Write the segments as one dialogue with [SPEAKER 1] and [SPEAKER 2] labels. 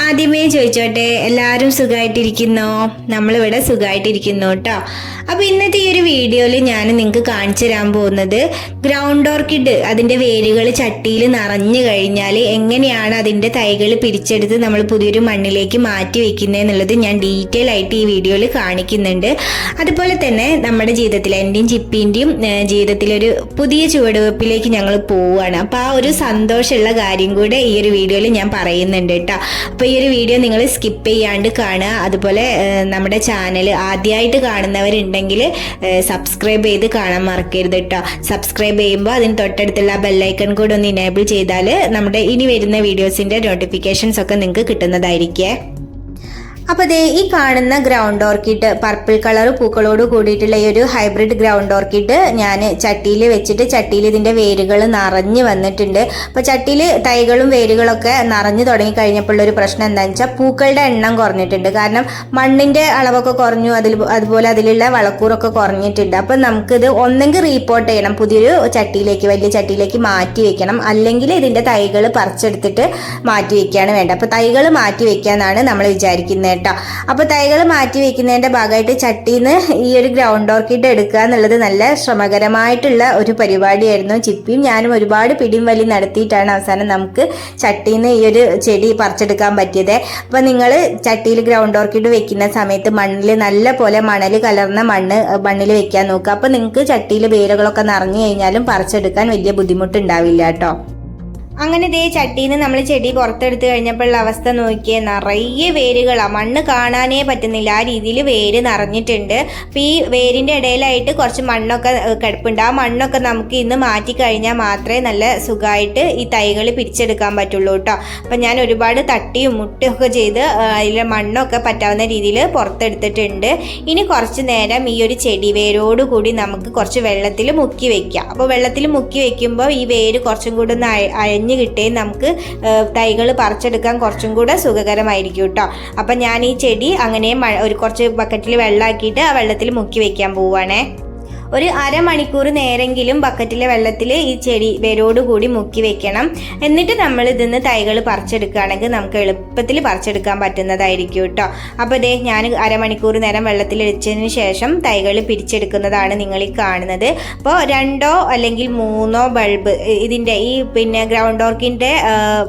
[SPEAKER 1] ആദ്യമേ ചോദിച്ചോട്ടെ എല്ലാവരും സുഖമായിട്ടിരിക്കുന്നോ നമ്മളിവിടെ സുഖമായിട്ടിരിക്കുന്നു കേട്ടോ അപ്പോൾ ഇന്നത്തെ ഈ ഒരു വീഡിയോയിൽ ഞാൻ നിങ്ങൾക്ക് കാണിച്ചു തരാൻ പോകുന്നത് ഗ്രൗണ്ട് ഓർക്കിഡ് അതിന്റെ വേരുകൾ ചട്ടിയിൽ നിറഞ്ഞു കഴിഞ്ഞാൽ എങ്ങനെയാണ് അതിന്റെ തൈകൾ പിരിച്ചെടുത്ത് നമ്മൾ പുതിയൊരു മണ്ണിലേക്ക് മാറ്റി വെക്കുന്നത് എന്നുള്ളത് ഞാൻ ഡീറ്റെയിൽ ആയിട്ട് ഈ വീഡിയോയിൽ കാണിക്കുന്നുണ്ട്. അതുപോലെ തന്നെ നമ്മുടെ ജീവിതത്തിൽ എന്റെയും ചിപ്പിന്റെയും ജീവിതത്തിലൊരു പുതിയ ചുവടുവെപ്പിലേക്ക് ഞങ്ങൾ പോവുകയാണ്. അപ്പോൾ ആ ഒരു സന്തോഷമുള്ള കാര്യം കൂടെ ഈ ഒരു വീഡിയോയിൽ ഞാൻ പറയുന്നുണ്ട് കേട്ടോ അപ്പോൾ ഈ ഒരു വീഡിയോ നിങ്ങൾ സ്കിപ്പ് ചെയ്യാണ്ട് കാണുക. അതുപോലെ നമ്മുടെ ചാനൽ ആദ്യമായിട്ട് കാണുന്നവരുണ്ടെങ്കിൽ സബ്സ്ക്രൈബ് ചെയ്ത് കാണാൻ മറക്കരുത് കേട്ടോ സബ്സ്ക്രൈബ് ചെയ്യുമ്പോൾ അതിന് തൊട്ടടുത്തുള്ള ബെല്ലൈക്കൺ കൂടെ ഒന്ന് ഇനേബിൾ ചെയ്താൽ നമ്മുടെ ഇനി വരുന്ന വീഡിയോസിന്റെ നോട്ടിഫിക്കേഷൻസ് ഒക്കെ നിങ്ങൾക്ക് കിട്ടുന്നതായിരിക്കേ. അപ്പോൾ ദേ ഈ കാണുന്ന ഗ്രൗണ്ട് ഓർക്കിഡ് പർപ്പിൾ കളർ പൂക്കളോട് കൂടിയിട്ടുള്ള ഈ ഒരു ഹൈബ്രിഡ് ഗ്രൗണ്ട് ഓർക്കിഡ് ഞാൻ ചട്ടിയിൽ വെച്ചിട്ട് ചട്ടിയിൽ ഇതിന്റെ വേരുകൾ നിറഞ്ഞു വന്നിട്ടുണ്ട്. അപ്പോൾ ചട്ടിയിൽ തൈകളും വേരുകളൊക്കെ നിറഞ്ഞു തുടങ്ങി കഴിഞ്ഞപ്പോൾ ഒരു പ്രശ്നം എന്താണെന്ന് വെച്ചാൽ പൂക്കളുടെ എണ്ണം കുറഞ്ഞിട്ടുണ്ട്. കാരണം മണ്ണിന്റെ അളവൊക്കെ കുറഞ്ഞു അതിൽ അതുപോലെ അതിലുള്ള വളക്കൂറൊക്കെ കുറഞ്ഞിട്ടുണ്ട്. അപ്പോൾ നമുക്കിത് ഒന്നെങ്കിൽ റീപ്പോർട്ട് ചെയ്യണം പുതിയൊരു ചട്ടിയിലേക്ക് വലിയ ചട്ടിയിലേക്ക് മാറ്റി വെക്കണം. അല്ലെങ്കിൽ ഇതിന്റെ തൈകൾ പറിച്ചെടുത്തിട്ട് മാറ്റി വെക്കുകയാണ് വേണ്ടത്. അപ്പോൾ തൈകൾ മാറ്റി വെക്കാന്നാണ് നമ്മൾ വിചാരിക്കുന്നത് കേട്ടോ. അപ്പോൾ തൈകൾ മാറ്റി വെക്കുന്നതിന്റെ ഭാഗമായിട്ട് ചട്ടിയിൽ ഈ ഒരു ഗ്രൗണ്ട് ഓർക്കിഡ് എടുക്കുക എന്നുള്ളത് നല്ല ശ്രമകരമായിട്ടുള്ള ഒരു പരിപാടിയായിരുന്നു. ചിപ്പിയും ഞാനും ഒരുപാട് പിടിയും വലി നടത്തിയിട്ടാണ് അവസാനം നമുക്ക് ചട്ടിയിൽ ഈ ഒരു ചെടി പറിച്ചെടുക്കാൻ പറ്റിയത്. അപ്പോൾ നിങ്ങൾ ചട്ടിയിൽ ഗ്രൗണ്ട് ഓർക്കിഡ് വെക്കുന്ന സമയത്ത് മണ്ണിൽ നല്ല പോലെ മണൽ കലർന്ന മണ്ണ് മണ്ണിൽ വെക്കാൻ നോക്കുക. അപ്പോൾ നിങ്ങൾക്ക് ചട്ടിയിൽ വേരുകളൊക്കെ നിറഞ്ഞു കഴിഞ്ഞാലും പറിച്ചെടുക്കാൻ വലിയ ബുദ്ധിമുട്ടുണ്ടാവില്ല കേട്ടോ. അങ്ങനെ ഇതേ ചട്ടിയിൽ നിന്ന് നമ്മൾ ചെടി പുറത്തെടുത്ത് കഴിഞ്ഞപ്പോഴുള്ള അവസ്ഥ നോക്കിയേ നിറയെ വേരുകളാണ് മണ്ണ് കാണാനേ പറ്റുന്നില്ല. ആ രീതിയിൽ വേര് നിറഞ്ഞിട്ടുണ്ട്. അപ്പോൾ ഈ വേരിന്റെ ഇടയിലായിട്ട് കുറച്ച് മണ്ണൊക്കെ കിടപ്പുണ്ട്. ആ മണ്ണൊക്കെ നമുക്ക് ഇന്ന് മാറ്റി കഴിഞ്ഞാൽ മാത്രമേ നല്ല സുഖമായിട്ട് ഈ തൈകൾ പിരിച്ചെടുക്കാൻ പറ്റുള്ളൂ കേട്ടോ. അപ്പം ഞാൻ ഒരുപാട് തട്ടിയും മുട്ടയൊക്കെ ചെയ്ത് അതിലെ മണ്ണൊക്കെ പറ്റാവുന്ന രീതിയിൽ പുറത്തെടുത്തിട്ടുണ്ട്. ഇനി കുറച്ച് നേരം ഈ ഒരു ചെടി വേരോട് കൂടി നമുക്ക് കുറച്ച് വെള്ളത്തിൽ മുക്കി വെക്കാം. അപ്പോൾ വെള്ളത്തിൽ മുക്കി വെക്കുമ്പോൾ ഈ വേര് കുറച്ചും കൂടി ഒന്ന് അയ- കിട്ടേ നമുക്ക് തൈകൾ പറിച്ചെടുക്കാൻ കുറച്ചും കൂടെ സുഖകരമായിരിക്കും കേട്ടോ. അപ്പം ഞാൻ ഈ ചെടി അങ്ങനെ ഒരു കുറച്ച് ബക്കറ്റിൽ വെള്ളമാക്കിയിട്ട് ആ വെള്ളത്തിൽ മുക്കി വെക്കാൻ പോവുകയാണേ ഒരു അരമണിക്കൂർ നേരെങ്കിലും ബക്കറ്റിലെ വെള്ളത്തിൽ ഈ ചെടി വേരോടുകൂടി മുക്കി വെക്കണം. എന്നിട്ട് നമ്മൾ ഇതിന്ന് തൈകൾ പറിച്ചെടുക്കുകയാണെങ്കിൽ നമുക്ക് എളുപ്പത്തിൽ പറിച്ചെടുക്കാൻ പറ്റുന്നതായിരിക്കും കേട്ടോ. അപ്പോൾ ഇതേ ഞാൻ അരമണിക്കൂർ നേരം വെള്ളത്തിൽ വെച്ചതിന് ശേഷം തൈകൾ പിരിച്ചെടുക്കുന്നതാണ് നിങ്ങൾ ഈ കാണുന്നത്. അപ്പോൾ രണ്ടോ അല്ലെങ്കിൽ മൂന്നോ ബൾബ് ഇതിന്റെ ഈ പിന്നെ ഗ്രൗണ്ട് ഓർക്കിന്റെ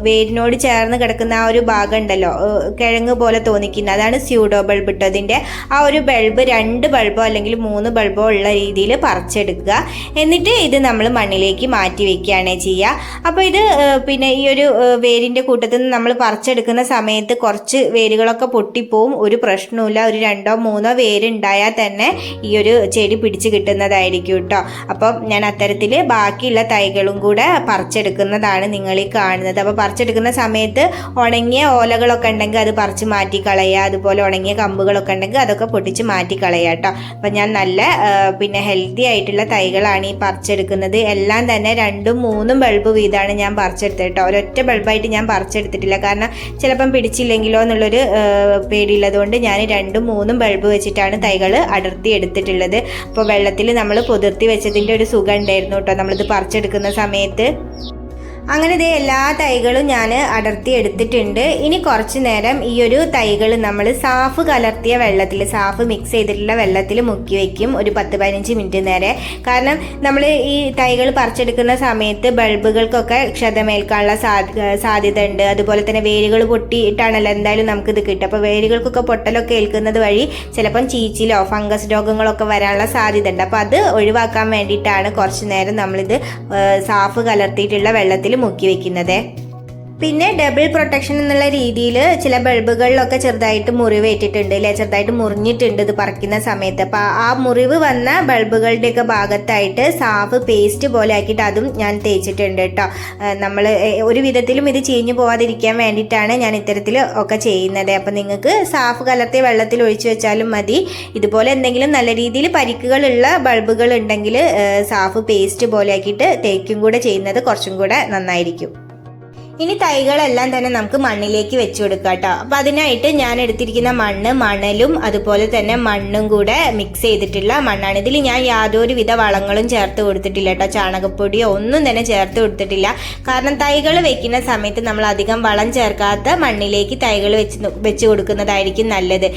[SPEAKER 1] വേരിനോട് ചേർന്ന് കിടക്കുന്ന ആ ഒരു ഭാഗം ഉണ്ടല്ലോ കിഴങ്ങ് പോലെ തോന്നിക്കുന്നത്. അതാണ് സ്യൂഡോ ബൾബ് ഇട്ടോ ഇതിന്റെ ആ ഒരു ബൾബ് രണ്ട് ബൾബോ അല്ലെങ്കിൽ മൂന്ന് ബൾബോ ഉള്ള രീതിയിൽ പറിച്ചെടുക്കുക. എന്നിട്ട് ഇത് നമ്മൾ മണ്ണിലേക്ക് മാറ്റി വെക്കുകയാണ് ചെയ്യുക. അപ്പോൾ ഇത് പിന്നെ ഈ ഒരു വേരിന്റെ കൂട്ടത്തിൽ നിന്ന് നമ്മൾ പറിച്ചെടുക്കുന്ന സമയത്ത് കുറച്ച് വേരുകളൊക്കെ പൊട്ടിപ്പോവും. ഒരു പ്രശ്നവുമില്ല. ഒരു രണ്ടോ മൂന്നോ വേരുണ്ടായാൽ തന്നെ ഈ ഒരു ചെടി പിടിച്ച് കിട്ടുന്നതായിരിക്കും കേട്ടോ. അപ്പം ഞാൻ അത്തരത്തിൽ ബാക്കിയുള്ള തൈകളും കൂടെ പറിച്ചെടുക്കുന്നതാണ് നിങ്ങൾ ഈ കാണുന്നത്. അപ്പോൾ പറിച്ചെടുക്കുന്ന സമയത്ത് ഉണങ്ങിയ ഓലകളൊക്കെ ഉണ്ടെങ്കിൽ അത് പറിച്ച് മാറ്റി കളയുക. അതുപോലെ ഉണങ്ങിയ കമ്പുകളൊക്കെ ഉണ്ടെങ്കിൽ അതൊക്കെ പൊട്ടിച്ച് മാറ്റി കളയുക കേട്ടോ. അപ്പം ഞാൻ നല്ല പിന്നെ ആയിട്ടുള്ള തൈകളാണ് ഈ പറിച്ചെടുക്കുന്നത്. എല്ലാം തന്നെ രണ്ടും മൂന്നും ബൾബ് വീതമാണ് ഞാൻ പറിച്ചെടുത്തത് കേട്ടോ. ഒരൊറ്റ ബൾബായിട്ട് ഞാൻ പറിച്ചെടുത്തിട്ടില്ല. കാരണം ചിലപ്പം പിടിച്ചില്ലെങ്കിലോ എന്നുള്ളൊരു പേടിയുള്ളത് പേടിയുള്ളതുകൊണ്ട് ഞാൻ രണ്ടും മൂന്നും ബൾബ് വെച്ചിട്ടാണ് തൈകൾ അടർത്തി എടുത്തിട്ടുള്ളത്. അപ്പോൾ വെള്ളത്തിൽ നമ്മൾ പുതിർത്തി വെച്ചതിന്റെ ഒരു സുഖം ഉണ്ടായിരുന്നു കേട്ടോ നമ്മളിത് പറിച്ചെടുക്കുന്ന സമയത്ത്. അങ്ങനെ ഇതേ എല്ലാ തൈകളും ഞാൻ അടർത്തി എടുത്തിട്ടുണ്ട്. ഇനി കുറച്ച് നേരം ഈ ഒരു തൈകൾ നമ്മൾ സാഫ് കലർത്തിയ വെള്ളത്തിൽ സാഫ് മിക്സ് ചെയ്തിട്ടുള്ള വെള്ളത്തിൽ മുക്കി വയ്ക്കും ഒരു പത്ത് പതിനഞ്ച് മിനിറ്റ് നേരെ. കാരണം നമ്മൾ ഈ തൈകൾ പറിച്ചെടുക്കുന്ന സമയത്ത് ബൾബുകൾക്കൊക്കെ ക്ഷതമേൽക്കാനുള്ള സാധ്യത ഉണ്ട് അതുപോലെ തന്നെ വേരുകൾ പൊട്ടിയിട്ടാണല്ലോ എന്തായാലും നമുക്കിത് കിട്ടുക. അപ്പോൾ വേരുകൾക്കൊക്കെ പൊട്ടലൊക്കെ ഏൽക്കുന്നത് വഴി ചിലപ്പം ചീച്ചിലോ ഫംഗസ് രോഗങ്ങളൊക്കെ വരാനുള്ള സാധ്യത ഉണ്ട് അപ്പോൾ അത് ഒഴിവാക്കാൻ വേണ്ടിയിട്ടാണ് കുറച്ച് നേരം നമ്മളിത് സാഫ് കലർത്തിയിട്ടുള്ള വെള്ളത്തിൽ മുക്കി വെക്കുന്നത് പിന്നെ ഡബിൾ പ്രൊട്ടക്ഷൻ എന്നുള്ള രീതിയിൽ ചില ബൾബുകളിലൊക്കെ ചെറുതായിട്ട് മുറിവേറ്റിട്ടുണ്ട് അല്ലെ ചെറുതായിട്ട് മുറിഞ്ഞിട്ടുണ്ട് ഇത് പറിക്കുന്ന സമയത്ത്. അപ്പോൾ ആ മുറിവ് വന്ന ബൾബുകളുടെയൊക്കെ ഭാഗത്തായിട്ട് സാവ് പേസ്റ്റ് പോലെ ആക്കിയിട്ട് അതും ഞാൻ തേച്ചിട്ടുണ്ട് കേട്ടോ നമ്മൾ ഒരു വിധത്തിലും ഇത് ചീഞ്ഞു പോവാതിരിക്കാൻ വേണ്ടിയിട്ടാണ് ഞാൻ ഇത്തരത്തിൽ ഒക്കെ ചെയ്യുന്നത്. അപ്പം നിങ്ങൾക്ക് സാഫ് കലർത്തി വെള്ളത്തിൽ ഒഴിച്ചു വെച്ചാലും മതി. ഇതുപോലെ എന്തെങ്കിലും നല്ല രീതിയിൽ പരിക്കുകളുള്ള ബൾബുകൾ ഉണ്ടെങ്കിൽ സാഫ് പേസ്റ്റ് പോലെ ആക്കിയിട്ട് തേക്കും കൂടെ ചെയ്യുന്നത് കുറച്ചും കൂടെ നന്നായിരിക്കും. ഇനി തൈകളെല്ലാം തന്നെ നമുക്ക് മണ്ണിലേക്ക് വെച്ചു കൊടുക്കാം കേട്ടോ അപ്പൊ അതിനായിട്ട് ഞാൻ എടുത്തിരിക്കുന്ന മണ്ണ് മണലും അതുപോലെ തന്നെ മണ്ണും കൂടെ മിക്സ് ചെയ്തിട്ടുള്ള മണ്ണാണ്. ഇതിൽ ഞാൻ യാതൊരു വിധ വളങ്ങളും ചേർത്ത് കൊടുത്തിട്ടില്ല കേട്ടോ. ചാണകപ്പൊടിയോ ഒന്നും തന്നെ ചേർത്ത് കൊടുത്തിട്ടില്ല. കാരണം തൈകൾ വെക്കുന്ന സമയത്ത് നമ്മൾ അധികം വളം ചേർക്കാത്ത മണ്ണിലേക്ക് തൈകൾ വെച്ച് വെച്ച് കൊടുക്കുന്നതായിരിക്കും നല്ലത്.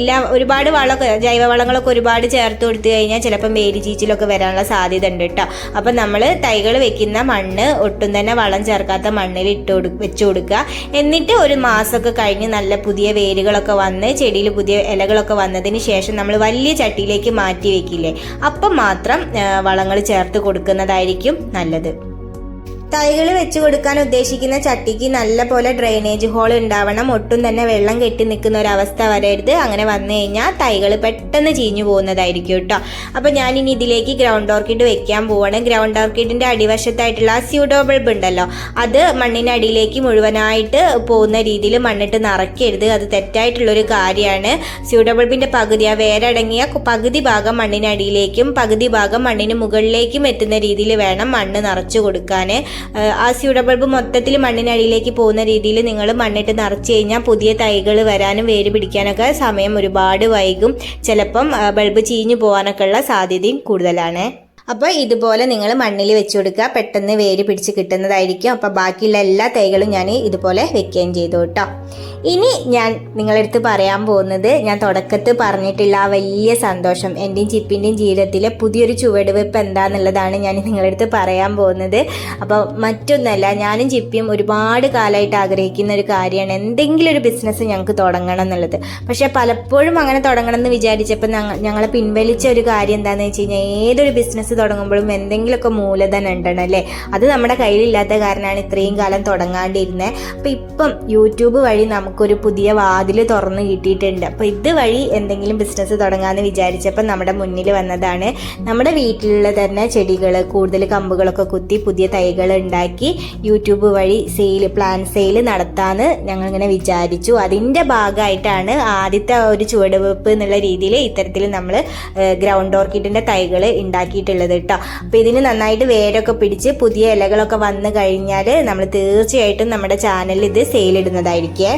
[SPEAKER 1] ഇല്ല ഒരുപാട് വളമൊക്കെ ജൈവ വളങ്ങളൊക്കെ ഒരുപാട് ചേർത്ത് കൊടുത്തു കഴിഞ്ഞാൽ ചിലപ്പോൾ വേലി ചീച്ചിലൊക്കെ വരാനുള്ള സാധ്യത ഉണ്ട് കേട്ടോ. അപ്പം നമ്മൾ തൈകൾ വെക്കുന്ന മണ്ണ് ഒട്ടും തന്നെ വളം ചേർക്കാത്ത മണ്ണിൽ ഇട്ട് കൊടു വെച്ച് കൊടുക്കുക. എന്നിട്ട് ഒരു മാസമൊക്കെ കഴിഞ്ഞ് നല്ല പുതിയ വേരുകളൊക്കെ വന്ന് ചെടിയിൽ പുതിയ ഇലകളൊക്കെ വന്നതിന് ശേഷം നമ്മൾ വലിയ ചട്ടിയിലേക്ക് മാറ്റി വെക്കില്ലേ? അപ്പം മാത്രം വളങ്ങൾ ചേർത്ത് കൊടുക്കുന്നതായിരിക്കും നല്ലത്. തൈകൾ വെച്ചു കൊടുക്കാൻ ഉദ്ദേശിക്കുന്ന ചട്ടിക്ക് നല്ല പോലെ ഡ്രെയിനേജ് ഹോൾ ഉണ്ടാവണം. ഒട്ടും തന്നെ വെള്ളം കെട്ടി നിൽക്കുന്ന ഒരവസ്ഥ വരരുത്. അങ്ങനെ വന്നു കഴിഞ്ഞാൽ തൈകൾ പെട്ടെന്ന് ചീഞ്ഞു പോകുന്നതായിരിക്കും കേട്ടോ. അപ്പോൾ ഞാൻ ഇനി ഇതിലേക്ക് ഗ്രൗണ്ട് ഓർക്കിഡ് വെക്കാൻ പോവാണ്. ഗ്രൗണ്ട് ഓർക്കിഡിന്റെ അടിവശത്തായിട്ടുള്ള ആ സ്യൂഡോ ബൾബ് ഉണ്ടല്ലോ. അത് മണ്ണിനടിയിലേക്ക് മുഴുവനായിട്ട് പോകുന്ന രീതിയിൽ മണ്ണിട്ട് നിറയ്ക്കരുത്. അത് തെറ്റായിട്ടുള്ളൊരു കാര്യമാണ്. സ്യൂഡോ ബൾബിന്റെ പകുതി ആ വേരടങ്ങിയ പകുതി ഭാഗം മണ്ണിനടിയിലേക്കും പകുതി ഭാഗം മണ്ണിന് മുകളിലേക്കും എത്തുന്ന രീതിയിൽ വേണം മണ്ണ് നിറച്ചു കൊടുക്കാൻ ആ സ്യൂഡോ ബൾബ് മൊത്തത്തിൽ മണ്ണിനടിയിലേക്ക് പോകുന്ന രീതിയിൽ നിങ്ങൾ മണ്ണിട്ട് നിറച്ച് കഴിഞ്ഞാൽ പുതിയ തൈകൾ വരാനും വേര് പിടിക്കാനൊക്കെ സമയം ഒരുപാട് വൈകും. ചിലപ്പം ബൾബ് ചീഞ്ഞു പോകാനൊക്കെ ഉള്ള സാധ്യതയും കൂടുതലാണ്. അപ്പോൾ ഇതുപോലെ നിങ്ങൾ മണ്ണിൽ വെച്ച് കൊടുക്കുക. പെട്ടെന്ന് വേര് പിടിച്ച് കിട്ടുന്നതായിരിക്കും. അപ്പോൾ ബാക്കിയുള്ള എല്ലാ തൈകളും ഞാൻ ഇതുപോലെ വെക്കുകയും ചെയ്തു കേട്ടോ. ഇനി ഞാൻ നിങ്ങളെടുത്ത് പറയാൻ പോകുന്നത് ഞാൻ തുടക്കത്തിൽ പറഞ്ഞിട്ടുള്ള ആ വലിയ സന്തോഷം എന്റെയും ചിപ്പിന്റെയും ജീവിതത്തിലെ പുതിയൊരു ചുവടുവെപ്പ് എന്താന്നുള്ളതാണ് ഞാൻ നിങ്ങളെടുത്ത് പറയാൻ പോകുന്നത്. അപ്പോൾ മറ്റൊന്നല്ല ഞാനും ചിപ്പിയും ഒരുപാട് കാലമായിട്ട് ആഗ്രഹിക്കുന്ന ഒരു കാര്യമാണ്. എന്തെങ്കിലും ഒരു ബിസിനസ് ഞങ്ങൾക്ക് തുടങ്ങണം എന്നുള്ളത്. പക്ഷേ പലപ്പോഴും അങ്ങനെ തുടങ്ങണം എന്ന് വിചാരിച്ചപ്പോൾ ഞങ്ങളെ പിൻവലിച്ച ഒരു കാര്യം എന്താണെന്ന് വെച്ച് കഴിഞ്ഞാൽ ഏതൊരു ബിസിനസ് തുടങ്ങുമ്പോഴും എന്തെങ്കിലുമൊക്കെ മൂലധനം ഉണ്ടണം അല്ലേ? അത് നമ്മുടെ കയ്യിലില്ലാത്ത കാരണമാണ് ഇത്രയും കാലം തുടങ്ങാണ്ടിരുന്നത് അപ്പോൾ ഇപ്പം യൂട്യൂബ് വഴി നമുക്കൊരു പുതിയ വാതിൽ തുറന്നു കിട്ടിയിട്ടുണ്ട്. അപ്പോൾ ഇതുവഴി എന്തെങ്കിലും ബിസിനസ് തുടങ്ങാമെന്ന് വിചാരിച്ചപ്പോൾ നമ്മുടെ മുന്നിൽ വന്നതാണ്. നമ്മുടെ വീട്ടിലുള്ള തന്നെ ചെടികൾ കൂടുതൽ കമ്പുകളൊക്കെ കുത്തി പുതിയ തൈകൾ ഉണ്ടാക്കി യൂട്യൂബ് വഴി സെയിൽ പ്ലാൻ സെയിൽ നടത്താമെന്ന് ഞങ്ങളിങ്ങനെ വിചാരിച്ചു. അതിന്റെ ഭാഗമായിട്ടാണ് ആദ്യത്തെ ഒരു ചുവടുവെപ്പ് എന്നുള്ള രീതിയിൽ ഇത്തരത്തിൽ നമ്മൾ ഗ്രൗണ്ട് ഓർക്കിഡിന്റെ തൈകൾ ഉണ്ടാക്കിയിട്ടുള്ളത് കേട്ടോ അപ്പോൾ ഇതിന് നന്നായിട്ട് വേരൊക്കെ പിടിച്ച് പുതിയ ഇലകളൊക്കെ വന്നു കഴിഞ്ഞാൽ നമ്മൾ തീർച്ചയായിട്ടും നമ്മുടെ ചാനലിൽ ഇത് സെയിൽ ഇടുന്നതായിരിക്കേ.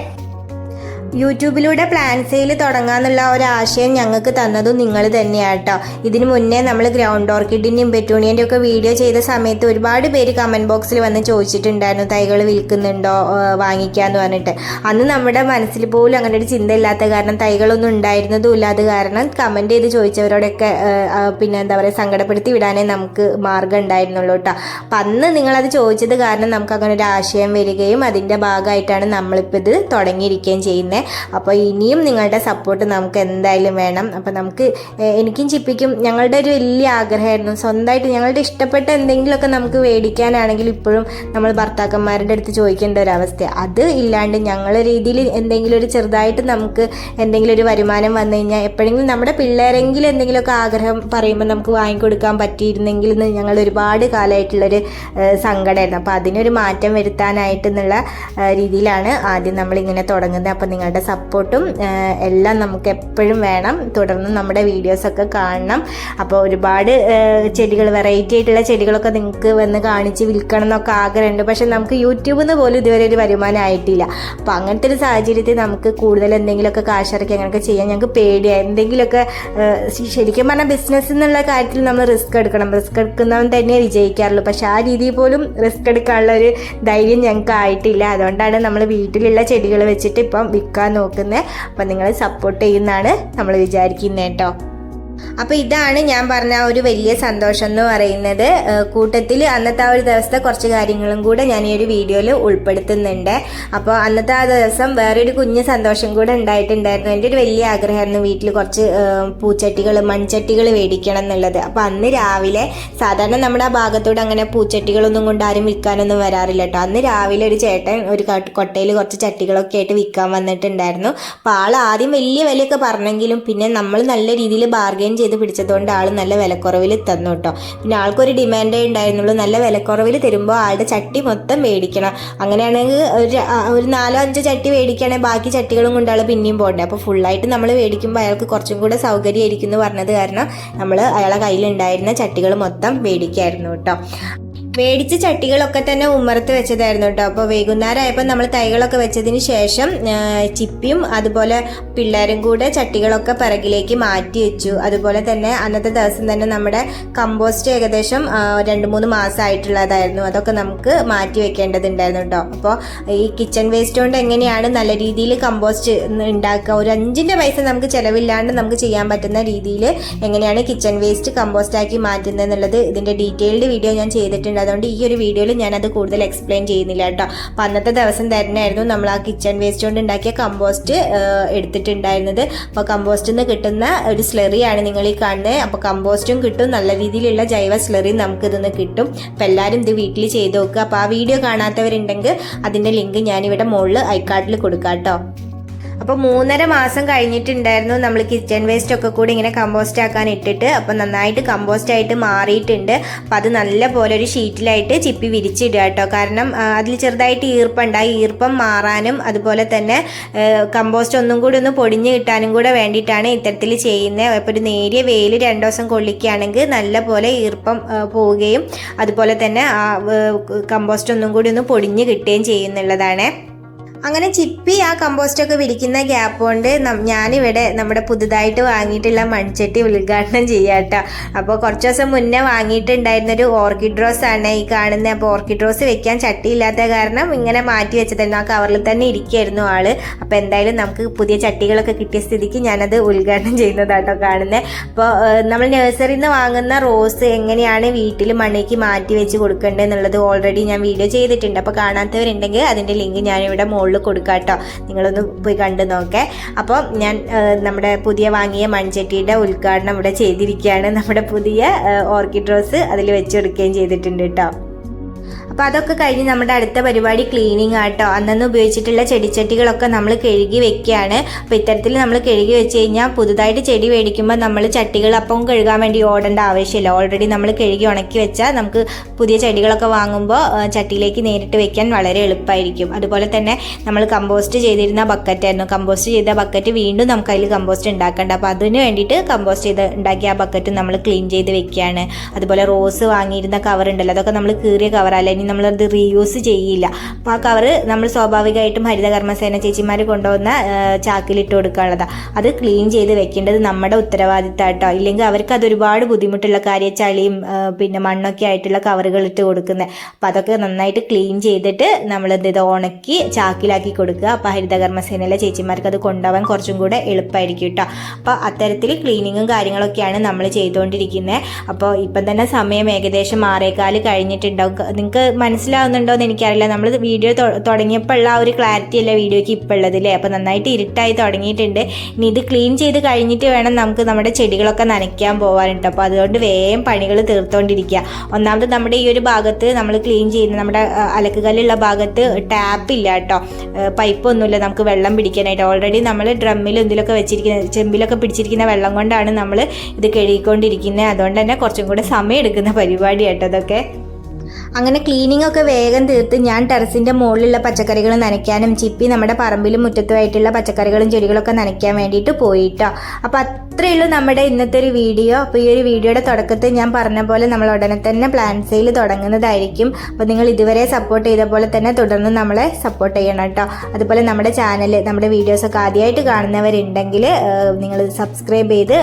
[SPEAKER 1] യൂട്യൂബിലൂടെ പ്ലാൻ സെയിൽ തുടങ്ങാന്നുള്ള ഒരു ആശയം ഞങ്ങൾക്ക് തന്നതും നിങ്ങൾ തന്നെയാട്ടോ. ഇതിനു മുന്നേ നമ്മൾ ഗ്രൗണ്ട് ഓർക്കിഡിന്റെയും പെറ്റൂണിയന്റെ ഒക്കെ വീഡിയോ ചെയ്ത സമയത്ത് ഒരുപാട് പേര് കമന്റ് ബോക്സിൽ വന്ന് ചോദിച്ചിട്ടുണ്ടായിരുന്നു തൈകൾ വിൽക്കുന്നുണ്ടോ വാങ്ങിക്കാന്ന് പറഞ്ഞിട്ട്. അന്ന് നമ്മുടെ മനസ്സിൽ പോലും അങ്ങനെ ഒരു ചിന്ത ഇല്ലാത്ത കാരണം തൈകളൊന്നും ഉണ്ടായിരുന്നതും ഇല്ലാത്ത കാരണം കമന്റ് ചെയ്ത് ചോദിച്ചവരോടൊക്കെ പിന്നെ എന്താ പറയുക സങ്കടപ്പെടുത്തി വിടാനേ നമുക്ക് മാർഗം ഉണ്ടായിരുന്നുള്ളൂ കേട്ടോ അപ്പം അന്ന് നിങ്ങളത് ചോദിച്ചത് കാരണം നമുക്ക് അങ്ങനെ ഒരു ആശയം വരികയും അതിന്റെ ഭാഗമായിട്ടാണ് നമ്മളിപ്പോൾ ഇത് തുടങ്ങിയിരിക്കുകയും ചെയ്യുന്നത് അപ്പോൾ ഇനിയും നിങ്ങളുടെ സപ്പോർട്ട് നമുക്ക് എന്തായാലും വേണം. അപ്പോൾ നമുക്ക് എനിക്കും ചിപ്പിക്കും ഞങ്ങളുടെ ഒരു വലിയ ആഗ്രഹമായിരുന്നു. സ്വന്തമായിട്ട് ഞങ്ങളുടെ ഇഷ്ടപ്പെട്ട എന്തെങ്കിലുമൊക്കെ നമുക്ക് മേടിക്കാനാണെങ്കിൽ ഇപ്പോഴും നമ്മൾ ഭർത്താക്കന്മാരുടെ അടുത്ത് ചോദിക്കേണ്ട ഒരു അവസ്ഥ. അത് ഇല്ലാണ്ട് ഞങ്ങളുടെ രീതിയിൽ എന്തെങ്കിലും ഒരു ചെറുതായിട്ട് നമുക്ക് എന്തെങ്കിലും ഒരു വരുമാനം വന്നു കഴിഞ്ഞാൽ എപ്പോഴെങ്കിലും നമ്മുടെ പിള്ളേരെങ്കിലും എന്തെങ്കിലുമൊക്കെ ആഗ്രഹം പറയുമ്പോൾ നമുക്ക് വാങ്ങിക്കൊടുക്കാൻ പറ്റിയിരുന്നെങ്കിൽ എന്ന് ഞങ്ങൾ ഒരുപാട് കാലമായിട്ടുള്ളൊരു സങ്കടമായിരുന്നു. അപ്പോൾ അതിനൊരു മാറ്റം വരുത്താനായിട്ട് എന്നുള്ള രീതിയിലാണ് ആദ്യം നമ്മളിങ്ങനെ തുടങ്ങുന്നത്. അപ്പോൾ നിങ്ങളുടെ സപ്പോർട്ടും എല്ലാം നമുക്ക് എപ്പോഴും വേണം. തുടർന്ന് നമ്മുടെ വീഡിയോസൊക്കെ കാണണം. അപ്പോൾ ഒരുപാട് ചെടികൾ വെറൈറ്റി ആയിട്ടുള്ള ചെടികളൊക്കെ നിങ്ങൾക്ക് വന്ന് കാണിച്ച് വിൽക്കണം എന്നൊക്കെ ആഗ്രഹമുണ്ട്. പക്ഷെ നമുക്ക് യൂട്യൂബിൽ നിന്ന് പോലും ഇതുവരെ ഒരു വരുമാനം ആയിട്ടില്ല. അപ്പോൾ അങ്ങനത്തെ ഒരു സാഹചര്യത്തിൽ നമുക്ക് കൂടുതൽ എന്തെങ്കിലുമൊക്കെ കാശിറക്കി അങ്ങനെയൊക്കെ ചെയ്യാൻ ഞങ്ങൾക്ക് പേടിയാണ് എന്തെങ്കിലുമൊക്കെ ശരിക്കും പറഞ്ഞാൽ ബിസിനസ് എന്നുള്ള കാര്യത്തിൽ നമ്മൾ റിസ്ക് എടുക്കണം. റിസ്ക് എടുക്കുന്നവൻ തന്നെ വിജയിക്കാറുള്ളൂ. പക്ഷെ ആ രീതിയിൽ പോലും റിസ്ക് എടുക്കാനുള്ള ഒരു ധൈര്യം ഞങ്ങൾക്ക് ആയിട്ടില്ല. അതുകൊണ്ടാണ് നമ്മൾ വീട്ടിലുള്ള ചെടികൾ വെച്ചിട്ട് ഇപ്പം വിൽക്കാൻ നോക്കുന്നത് അപ്പം നിങ്ങൾ സപ്പോർട്ട് ചെയ്യുന്നതാണ് നമ്മൾ വിചാരിക്കുന്നത് കേട്ടോ അപ്പോൾ ഇതാണ് ഞാൻ പറഞ്ഞ ഒരു വലിയ സന്തോഷം എന്ന് പറയുന്നത്. കൂട്ടത്തിൽ അന്നത്തെ ആ ഒരു ദിവസത്തെ കുറച്ച് കാര്യങ്ങളും കൂടെ ഞാൻ ഈ ഒരു വീഡിയോയിൽ ഉൾപ്പെടുത്തുന്നുണ്ട്. അപ്പോൾ അന്നത്തെ ആ ദിവസം വേറൊരു കുഞ്ഞ് സന്തോഷം കൂടെ ഉണ്ടായിട്ടുണ്ടായിരുന്നു. എന്റെ ഒരു വലിയ ആഗ്രഹമായിരുന്നു വീട്ടിൽ കുറച്ച് പൂച്ചട്ടികൾ മൺചട്ടികൾ മേടിക്കണം എന്നുള്ളത്. അപ്പോൾ അന്ന് രാവിലെ സാധാരണ നമ്മുടെ ആ ഭാഗത്തൂടെ അങ്ങനെ പൂച്ചട്ടികളൊന്നും കൊണ്ട് ആരും വിൽക്കാനൊന്നും വരാറില്ല കേട്ടോ. അന്ന് രാവിലെ ഒരു ചേട്ടൻ ഒരു കൊട്ടയിൽ കുറച്ച് ചട്ടികളൊക്കെ ആയിട്ട് വിൽക്കാൻ വന്നിട്ടുണ്ടായിരുന്നു. അപ്പോൾ ആൾ ആദ്യം വലിയ വിലയൊക്കെ പറഞ്ഞെങ്കിലും പിന്നെ നമ്മൾ നല്ല രീതിയിൽ ബാർഗെയിൻ ചെയ്ത് പിടിച്ചതുകൊണ്ട് ആൾ നല്ല വിലക്കുറവിൽ തന്നു കേട്ടോ പിന്നെ ആൾക്കൊരു ഡിമാൻഡേ ഉണ്ടായിരുന്നുള്ളൂ. നല്ല വിലക്കുറവിൽ തരുമ്പോൾ ആളുടെ ചട്ടി മൊത്തം മേടിക്കണം. അങ്ങനെയാണെങ്കിൽ ഒരു ഒരു നാലോ അഞ്ചോ ചട്ടി മേടിക്കുകയാണെങ്കിൽ ബാക്കി ചട്ടികളും കൊണ്ട് ആൾ പിന്നെയും പോകണ്ടേ അപ്പോൾ ഫുള്ളായിട്ട് നമ്മൾ മേടിക്കുമ്പോൾ അയാൾക്ക് കുറച്ചും കൂടെ സൗകര്യമായിരിക്കും എന്ന് പറഞ്ഞത് കാരണം നമ്മൾ അയാളെ കയ്യിലുണ്ടായിരുന്ന ചട്ടികൾ മൊത്തം മേടിക്കായിരുന്നു കേട്ടോ മേടിച്ച ചട്ടികളൊക്കെ തന്നെ ഉമ്മറത്ത് വെച്ചതായിരുന്നു കേട്ടോ അപ്പോൾ വൈകുന്നേരം ആയപ്പോൾ നമ്മൾ തൈകളൊക്കെ വെച്ചതിന് ശേഷം ചിപ്പിയും അതുപോലെ പിള്ളേരും കൂടെ ചട്ടികളൊക്കെ പിറകിലേക്ക് മാറ്റി വെച്ചു. അതുപോലെ തന്നെ അന്നത്തെ ദിവസം തന്നെ നമ്മുടെ കമ്പോസ്റ്റ് ഏകദേശം രണ്ട് മൂന്ന് മാസമായിട്ടുള്ളതായിരുന്നു. അതൊക്കെ നമുക്ക് മാറ്റി വെക്കേണ്ടതുണ്ടായിരുന്നു കേട്ടോ അപ്പോൾ ഈ കിച്ചൺ വേസ്റ്റ് കൊണ്ട് എങ്ങനെയാണ് നല്ല രീതിയിൽ കമ്പോസ്റ്റ് ഉണ്ടാക്കുക? ഒരു അഞ്ചിന്റെ പൈസ നമുക്ക് ചിലവില്ലാണ്ട് നമുക്ക് ചെയ്യാൻ പറ്റുന്ന രീതിയിൽ എങ്ങനെയാണ് കിച്ചൺ വേസ്റ്റ് കമ്പോസ്റ്റ് ആക്കി മാറ്റുന്നത് എന്നുള്ളത് ഇതിന്റെ ഡീറ്റെയിൽഡ് വീഡിയോ ഞാൻ ചെയ്തിട്ടുണ്ട്. അതുകൊണ്ട് ഈ ഒരു വീഡിയോയിൽ ഞാനത് കൂടുതൽ എക്സ്പ്ലെയിൻ ചെയ്യുന്നില്ല കേട്ടോ. അപ്പം അന്നത്തെ ദിവസം തന്നെയായിരുന്നു നമ്മൾ ആ കിച്ചൺ വേസ്റ്റ് കൊണ്ട് ഉണ്ടാക്കിയ കമ്പോസ്റ്റ് എടുത്തിട്ടുണ്ടായിരുന്നത്. അപ്പോൾ കമ്പോസ്റ്റിൽ നിന്ന് കിട്ടുന്ന ഒരു സ്ലെറിയാണ് നിങ്ങൾ ഈ കാണുന്നത് അപ്പോൾ കമ്പോസ്റ്റും കിട്ടും. നല്ല രീതിയിലുള്ള ജൈവ സ്ലെറി നമുക്ക് ഇതിന്ന് കിട്ടും. അപ്പം എല്ലാവരും ഇത് വീട്ടിൽ ചെയ്ത് നോക്കുക. അപ്പോൾ ആ വീഡിയോ കാണാത്തവരുണ്ടെങ്കിൽ അതിന്റെ ലിങ്ക് ഞാനിവിടെ മുകളിൽ ഐക്കാർഡിൽ കൊടുക്കാം കേട്ടോ. അപ്പോൾ മൂന്നര മാസം കഴിഞ്ഞിട്ടുണ്ടായിരുന്നു നമ്മൾ കിച്ചൺ വേസ്റ്റ് ഒക്കെ കൂടി ഇങ്ങനെ കമ്പോസ്റ്റ് ആക്കാൻ ഇട്ടിട്ട് അപ്പോൾ നന്നായിട്ട് കമ്പോസ്റ്റ് ആയിട്ട് മാറിയിട്ടുണ്ട്. അപ്പോൾ അത് നല്ല പോലെ ഒരു ഷീറ്റിലായിട്ട് ചിപ്പി വിരിച്ചിടുക കേട്ടോ. കാരണം അതിൽ ചെറുതായിട്ട് ഈർപ്പുണ്ട് ആ ഈർപ്പം മാറാനും അതുപോലെ തന്നെ കമ്പോസ്റ്റ് ഒന്നും കൂടി ഒന്ന് പൊടിഞ്ഞു കിട്ടാനും കൂടെ വേണ്ടിയിട്ടാണ് ഇത്തരത്തിൽ ചെയ്യുന്നത്. അപ്പോൾ ഒരു നേരിയ വെയിൽ രണ്ട് ദിവസം കൊള്ളിക്കുകയാണെങ്കിൽ നല്ല പോലെ ഈർപ്പം പോവുകയും അതുപോലെ തന്നെ ആ കമ്പോസ്റ്റ് ഒന്നും കൂടി ഒന്ന് പൊടിഞ്ഞു കിട്ടുകയും ചെയ്യുന്നുള്ളതാണ്. അങ്ങനെ ചിപ്പി ആ കമ്പോസ്റ്റ് ഒക്കെ വിരിക്കുന്ന ഗ്യാപ്പ് കൊണ്ട് ഞാനിവിടെ നമ്മുടെ പുതുതായിട്ട് വാങ്ങിയിട്ടുള്ള മൺചട്ടി ഉദ്ഘാടനം ചെയ്യാട്ടോ. അപ്പോൾ കുറച്ച് ദിവസം മുന്നേ വാങ്ങിയിട്ടുണ്ടായിരുന്ന ഒരു ഓർക്കിഡ് റോസ് ആണ് ഈ കാണുന്നത് അപ്പോൾ ഓർക്കിഡ് റോസ് വെക്കാൻ ചട്ടി ഇല്ലാത്ത കാരണം ഇങ്ങനെ മാറ്റി വെച്ചതായിരുന്നു ആ കവറിൽ തന്നെ ഇരിക്കുകയായിരുന്നു ആൾ. അപ്പോൾ എന്തായാലും നമുക്ക് പുതിയ ചട്ടികളൊക്കെ കിട്ടിയ സ്ഥിതിക്ക് ഞാനത് ഉദ്ഘാടനം ചെയ്യുന്നതാട്ടോ കാണുന്നത് അപ്പോൾ നമ്മൾ നഴ്സറിയിൽ നിന്ന് വാങ്ങുന്ന റോസ് എങ്ങനെയാണ് വീട്ടിൽ മണ്ണിലേക്ക് മാറ്റി വെച്ച് കൊടുക്കേണ്ടത് എന്നുള്ളത് ഓൾറെഡി ഞാൻ വീഡിയോ ചെയ്തിട്ടുണ്ട്. അപ്പോൾ കാണാത്തവരുണ്ടെങ്കിൽ അതിന്റെ ലിങ്ക് ഞാനിവിടെ മുകളിൽ കൊടുക്കാം കേട്ടോ. നിങ്ങളൊന്ന് പോയി കണ്ടു നോക്കേ. അപ്പോൾ ഞാൻ നമ്മുടെ പുതിയ വാങ്ങിയ മൺചട്ടിയുടെ ഉദ്ഘാടനം ഇവിടെ ചെയ്തിരിക്കുകയാണ്. നമ്മുടെ പുതിയ ഓർക്കിഡ് റോസ് അതിൽ വെച്ച് കൊടുക്കുകയും ചെയ്തിട്ടുണ്ട് കേട്ടോ. അപ്പോൾ അതൊക്കെ കഴിഞ്ഞ് നമ്മുടെ അടുത്ത പരിപാടി ക്ലീനിങ് ആട്ടോ. അന്നന്ന് ഉപയോഗിച്ചിട്ടുള്ള ചെടിച്ചട്ടികളൊക്കെ നമ്മൾ കഴുകി വെക്കുകയാണ് അപ്പോൾ ഇത്തരത്തിൽ നമ്മൾ കഴുകി വെച്ച് കഴിഞ്ഞാൽ പുതുതായിട്ട് ചെടി മേടിക്കുമ്പോൾ നമ്മൾ ചട്ടികൾ അപ്പം കഴുകാൻ വേണ്ടി ഓടേണ്ട ആവശ്യമില്ല. ഓൾറെഡി നമ്മൾ കഴുകി ഉണക്കി വെച്ചാൽ നമുക്ക് പുതിയ ചെടികളൊക്കെ വാങ്ങുമ്പോൾ ചട്ടിയിലേക്ക് നേരിട്ട് വെക്കാൻ വളരെ എളുപ്പമായിരിക്കും അതുപോലെ തന്നെ നമ്മൾ കമ്പോസ്റ്റ് ചെയ്തിരുന്ന ബക്കറ്റായിരുന്നു കമ്പോസ്റ്റ് ചെയ്ത ബക്കറ്റ് വീണ്ടും നമുക്ക് അതിൽ കമ്പോസ്റ്റ് ഉണ്ടാക്കേണ്ട. അപ്പോൾ അതിന് വേണ്ടിയിട്ട് കമ്പോസ്റ്റ് ചെയ്ത് ഉണ്ടാക്കിയ ആ ബക്കറ്റ് നമ്മൾ ക്ലീൻ ചെയ്ത് വെക്കുകയാണ് അതുപോലെ റോസ് വാങ്ങിയിരുന്ന കവർ ഉണ്ടല്ലോ അതൊക്കെ നമ്മൾ കീറിയ കവർ ഇനി നമ്മളത് റീയൂസ് ചെയ്യില്ല. അപ്പോൾ ആ കവറ് നമ്മൾ സ്വാഭാവികമായിട്ടും ഹരിതകർമ്മസേന ചേച്ചിമാർ കൊണ്ടുവന്ന ചാക്കിലിട്ട് കൊടുക്കാനുള്ളതാണ് അത് ക്ലീൻ ചെയ്ത് വെക്കേണ്ടത് നമ്മുടെ ഉത്തരവാദിത്തമായിട്ടോ ഇല്ലെങ്കിൽ അവർക്ക് അത് ഒരുപാട് ബുദ്ധിമുട്ടുള്ള കാര്യം ചളിയും പിന്നെ മണ്ണൊക്കെ ആയിട്ടുള്ള കവറുകൾ ഇട്ട് കൊടുക്കുന്നത് അപ്പോൾ അതൊക്കെ നന്നായിട്ട് ക്ലീൻ ചെയ്തിട്ട് നമ്മളെന്ത് ചെയ്ത്? ഉണക്കി ചാക്കിലാക്കി കൊടുക്കുക. അപ്പോൾ ഹരിതകർമ്മസേനയിലെ ചേച്ചിമാർക്ക് അത് കൊണ്ടുപോകാൻ കുറച്ചും കൂടെ എളുപ്പമായിരിക്കും കേട്ടോ അപ്പോൾ അത്തരത്തിൽ ക്ലീനിങ്ങും കാര്യങ്ങളൊക്കെയാണ് നമ്മൾ ചെയ്തുകൊണ്ടിരിക്കുന്നത് അപ്പോൾ ഇപ്പം തന്നെ സമയം ഏകദേശം ആറേകാൽ കഴിഞ്ഞിട്ടുണ്ടാവും. നിങ്ങൾക്ക് മനസ്സിലാവുന്നുണ്ടോ എന്ന് എനിക്കറിയില്ല. നമ്മൾ വീഡിയോ തുടങ്ങിയപ്പോഴുള്ള ആ ഒരു ക്ലാരിറ്റി അല്ല വീഡിയോയ്ക്ക് ഇപ്പോൾ ഉള്ളത് അല്ലേ അപ്പോൾ നന്നായിട്ട് ഇരുട്ടായി തുടങ്ങിയിട്ടുണ്ട്. ഇനി ഇത് ക്ലീൻ ചെയ്ത് കഴിഞ്ഞിട്ട് വേണം നമുക്ക് നമ്മുടെ ചെടികളൊക്കെ നനയ്ക്കാൻ പോകാനുണ്ട് അപ്പോൾ അതുകൊണ്ട് വേഗം പണികൾ തീർത്തുകൊണ്ടിരിക്കുക ഒന്നാമത് നമ്മുടെ ഈ ഒരു ഭാഗത്ത് നമ്മൾ ക്ലീൻ ചെയ്യുന്ന നമ്മുടെ അലക്കുകല്ലുള്ള ഭാഗത്ത് ടാപ്പ് ഇല്ല കേട്ടോ പൈപ്പൊന്നുമില്ല. നമുക്ക് വെള്ളം പിടിക്കാനായിട്ട്. ഓൾറെഡി നമ്മൾ ഡ്രമ്മിൽ ഇതിലൊക്കെ വെച്ചിരിക്കുന്ന ചെമ്പിലൊക്കെ പിടിച്ചിരിക്കുന്ന വെള്ളം കൊണ്ടാണ് നമ്മൾ ഇത് കഴുകിക്കൊണ്ടിരിക്കുന്നത് അതുകൊണ്ട് തന്നെ കുറച്ചും കൂടെ സമയം എടുക്കുന്ന പരിപാടി കേട്ടോ അതൊക്കെ അങ്ങനെ ക്ലീനിങ് ഒക്കെ വേഗം തീർത്ത് ഞാൻ ടെറസിന്റെ മുകളിലുള്ള പച്ചക്കറികൾ നനയ്ക്കാനും ചിപ്പി നമ്മുടെ പറമ്പിലും മുറ്റത്തുമായിട്ടുള്ള പച്ചക്കറികളും ചെടികളൊക്കെ നനയ്ക്കാൻ വേണ്ടിയിട്ട് പോയിട്ടോ. അപ്പോൾ അത്രയേ ഉള്ളൂ നമ്മുടെ ഇന്നത്തെ ഒരു വീഡിയോ. അപ്പോൾ ഈ ഒരു വീഡിയോയുടെ തുടക്കത്തിൽ ഞാൻ പറഞ്ഞ പോലെ നമ്മൾ ഉടനെ തന്നെ പ്ലാൻ സെയിൽ തുടങ്ങുന്നതായിരിക്കും. അപ്പോൾ നിങ്ങൾ ഇതുവരെ സപ്പോർട്ട് ചെയ്ത പോലെ തന്നെ തുടർന്ന് നമ്മളെ സപ്പോർട്ട് ചെയ്യണം കേട്ടോ. അതുപോലെ നമ്മുടെ ചാനൽ നമ്മുടെ വീഡിയോസൊക്കെ ആദ്യമായിട്ട് കാണുന്നവരുണ്ടെങ്കിൽ നിങ്ങൾ സബ്സ്ക്രൈബ് ചെയ്ത്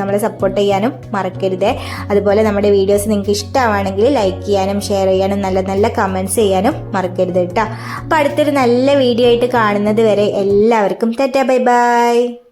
[SPEAKER 1] നമ്മളെ സപ്പോർട്ട് ചെയ്യാനും മറക്കരുതേ. അതുപോലെ നമ്മുടെ വീഡിയോസ് നിങ്ങൾക്ക് ഇഷ്ടമാണെങ്കിൽ ലൈക്ക് ചെയ്യാനും ഷെയർ ചെയ്യാനും നല്ല നല്ല കമന്റ്സ് ചെയ്യാനും മറക്കരുത് കേട്ടോ അപ്പോൾ അടുത്തൊരു നല്ല വീഡിയോ ആയിട്ട് കാണുന്നത് വരെ എല്ലാവർക്കും തെറ്റാ ബൈ ബൈ.